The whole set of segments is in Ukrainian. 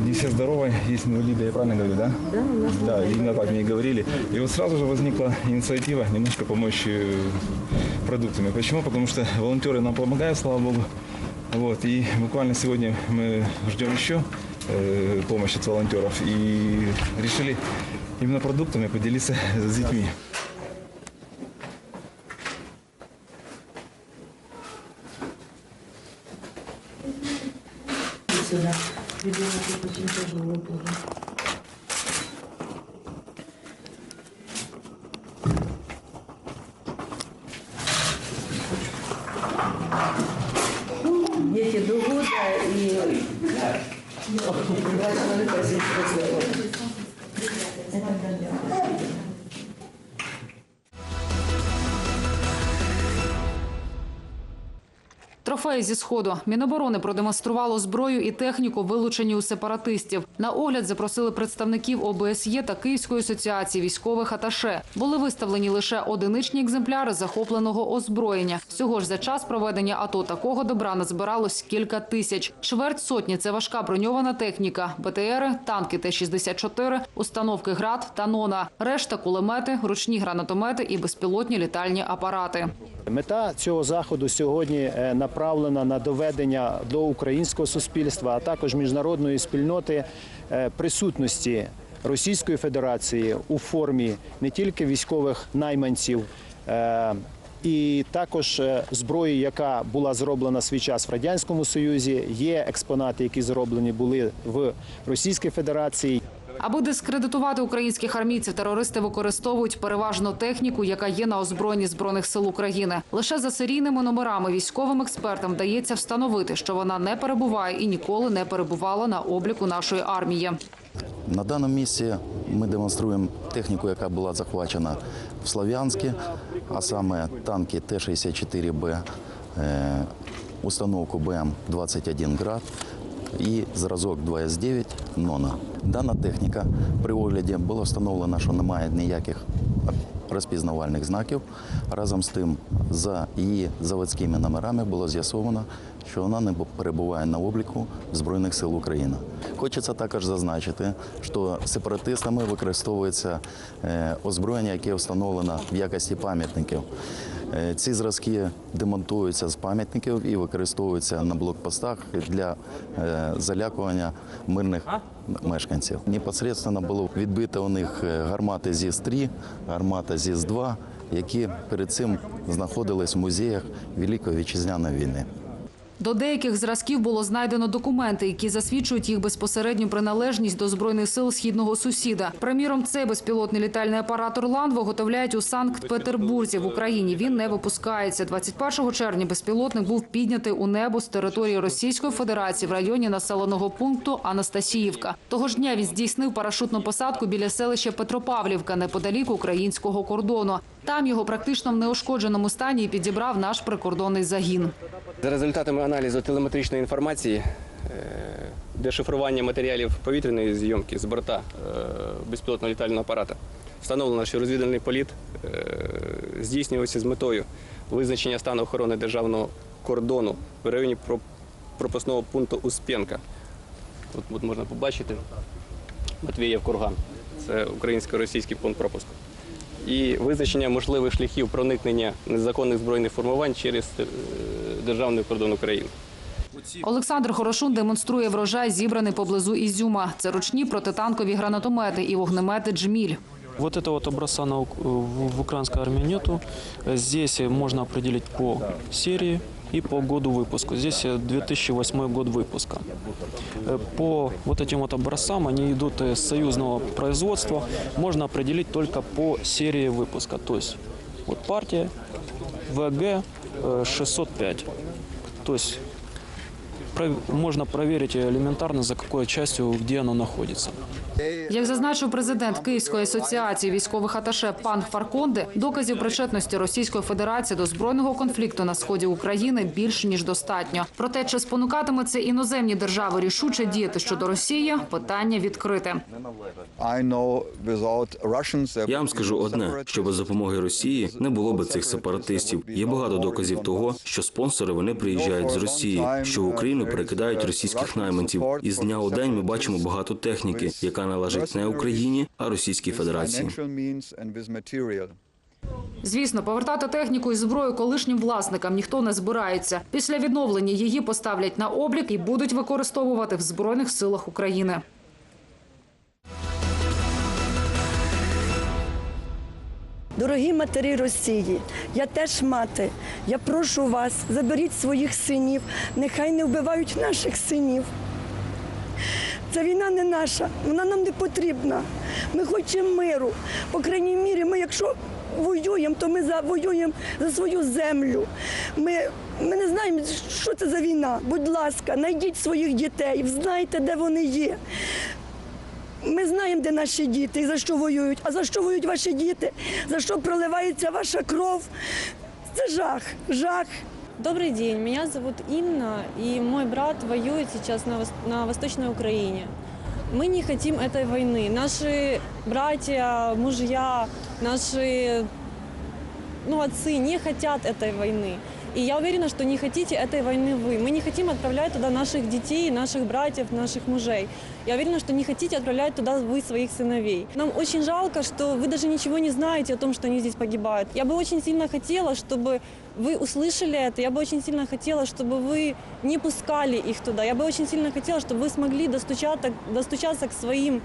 не все здоровы, есть инвалиды, я правильно говорю, да? Да, у нас Да, именно так мне и говорили. И вот сразу же возникла инициатива немножко помочь э, продуктами. Почему? Потому что волонтеры нам помогают, слава богу. Вот, и буквально сегодня мы ждем еще э, помощи от волонтеров и решили именно продуктами поделиться с детьми. сюда. Ребенок очень тяжело тоже. Дети до года и... Два человека. Это да. Трофеї зі сходу Міноборони продемонструвало зброю і техніку, вилучені у сепаратистів. На огляд запросили представників ОБСЄ та Київської асоціації військових аташе. Були виставлені лише одиничні екземпляри захопленого озброєння. Всього ж за час проведення АТО такого добра назбиралось кілька тисяч. Чверть сотні це важка броньована техніка, БТРи, танки Т-64, установки ГРАД та НОНА. Решта кулемети, ручні гранатомети і безпілотні літальні апарати. Мета цього заходу сьогодні е, направлена на доведення до українського суспільства, а також міжнародної спільноти е, присутності Російської Федерації у формі не тільки військових найманців. е, І також зброї, яка була зроблена свій час в радянському союзі, є експонати, які зроблені були в Російській Федерації. Аби дискредитувати українських армійців, терористи використовують переважно техніку, яка є на озброєнні збройних сил України. Лише за серійними номерами військовим експертам вдається встановити, що вона не перебуває і ніколи не перебувала на обліку нашої армії. На даному місці ми демонструємо техніку, яка була захвачена в Слов'янську, а саме танки Т-64Б, е, установку БМ-21 «Град» і зразок 2С9 «Нона». Дана техніка при огляді було встановлено, що немає ніяких розпізнавальних знаків. Разом з тим, за її заводськими номерами було з'ясовано, що вона не перебуває на обліку Збройних сил України. Хочеться також зазначити, що сепаратистами використовується е, озброєння, яке встановлено в якості пам'ятників. Е, Ці зразки демонтуються з пам'ятників і використовуються на блокпостах для е, залякування мирних мешканців. Непосредственно було відбито у них е, гармати ЗІС-3, гармата ЗІС-2, які перед цим знаходились в музеях Великої вітчизняної війни. До деяких зразків було знайдено документи, які засвідчують їх безпосередню приналежність до збройних сил східного сусіда. Приміром, цей безпілотний літальний апарат «Орлан» виготовляють у Санкт-Петербурзі в Україні. Він не випускається. 21 червня безпілотник був піднятий у небо з території Російської Федерації в районі населеного пункту Анастасіївка. Того ж дня він здійснив парашутну посадку біля селища Петропавлівка неподалік українського кордону. Там його практично в неушкодженому стані підібрав наш прикордонний загін. За результатами аналізу телеметричної інформації, е, дешифрування матеріалів повітряної зйомки з борта е, безпілотного літального апарата, встановлено, що розвідувальний політ е, здійснювався з метою визначення стану охорони державного кордону в районі про- пропускного пункту Успенка. Тут можна побачити Матвієв Курган. Це українсько-російський пункт пропуску І визначення можливих шляхів проникнення незаконних збройних формувань через е, державний кордон України. Олександр Хорошун демонструє врожай, зібраний поблизу Ізюма. Це ручні протитанкові гранатомети і вогнемети «Джміль». Вот этого вот образца на, ук- в в украинской армии нету. Э, Здесь э, можно определить по серии и по году выпуска. Здесь э, 2008 год выпуска. Э, По вот этим вот образцам, они идут э, с союзного производства, можно определить только по серии выпуска. То есть вот партия ВГ э, 605. То есть можно проверить элементарно, за какой частью, где оно находится. Як зазначив президент Київської асоціації військових аташе пан Фарконде, доказів причетності Російської Федерації до збройного конфлікту на сході України більше ніж достатньо. Проте, чи спонукатиме це іноземні держави рішуче діяти щодо Росії, питання відкрите. Я вам скажу одне: що без допомоги Росії не було би цих сепаратистів. Є багато доказів того, що спонсори вони приїжджають з Росії, що в Україну перекидають російських найманців. І з дня у день ми бачимо багато техніки, яка належить не Україні, а Російській Федерації. Звісно, повертати техніку і зброю колишнім власникам ніхто не збирається. Після відновлення її поставлять на облік і будуть використовувати в збройних силах України. Дорогі матері Росії, я теж мати. Я прошу вас, заберіть своїх синів, нехай не вбивають наших синів. Ця війна не наша, вона нам не потрібна. Ми хочемо миру. По крайній мірі, ми якщо воюємо, то ми воюємо за свою землю. Ми, ми не знаємо, що це за війна. Будь ласка, знайдіть своїх дітей, знайте, де вони є. Ми знаємо, де наші діти і за що воюють. А за що воюють ваші діти? За що проливається ваша кров? Це жах, жах. Добрый день, меня зовут Инна, и мой брат воюет сейчас на, вос- на Восточной Украине. Мы не хотим этой войны. Наши братья, мужья, наши ну, отцы не хотят этой войны. И я уверена, что не хотите этой войны вы. Мы не хотим отправлять туда наших детей, наших братьев, наших мужей. Я уверена, что не хотите отправлять туда вы своих сыновей. Нам очень жалко, что вы даже ничего не знаете о том, что они здесь погибают. Я бы очень сильно хотела, чтобы вы услышали это. Я бы очень сильно хотела, чтобы вы не пускали их туда. Я бы очень сильно хотела, чтобы вы смогли достучаться, достучаться к своим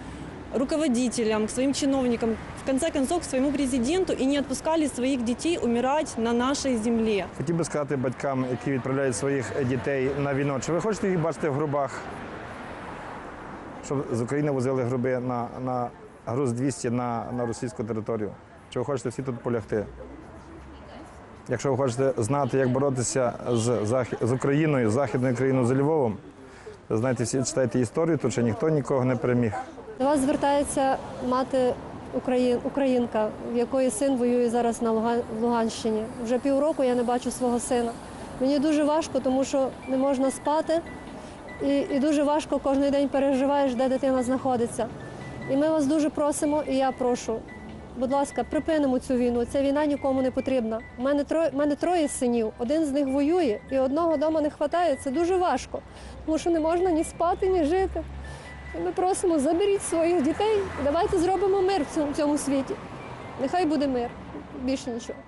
руководителям, к своим чиновникам, в конце концов, к своему президенту и не отпускали своих детей умирать на нашей земле. Хотів би сказати батькам, які відправляють своїх дітей на війну, чи ви хочете їх бачити в грубах? Щоб з України возили гроби на, на груз 200 на, на російську територію? Чи ви хочете всі тут полягти? Якщо ви хочете знати, як боротися з, з Україною, з Західною країною, з Львовом, знаєте, всі читайте історію, тут ще ніхто нікого не переміг. До вас звертається мати Україн, українка, в якої син воює зараз на Луган, Луганщині. Вже півроку я не бачу свого сина. Мені дуже важко, тому що не можна спати, і, і дуже важко кожен день переживаєш, де дитина знаходиться. І ми вас дуже просимо, і я прошу. Будь ласка, припинимо цю війну. Ця війна нікому не потрібна. У мене троє, мене троє синів, один з них воює, і одного вдома не вистачає. Це дуже важко, тому що не можна ні спати, ні жити. Ми просимо, заберіть своїх дітей, давайте зробимо мир в цьому світі. Нехай буде мир, більше нічого.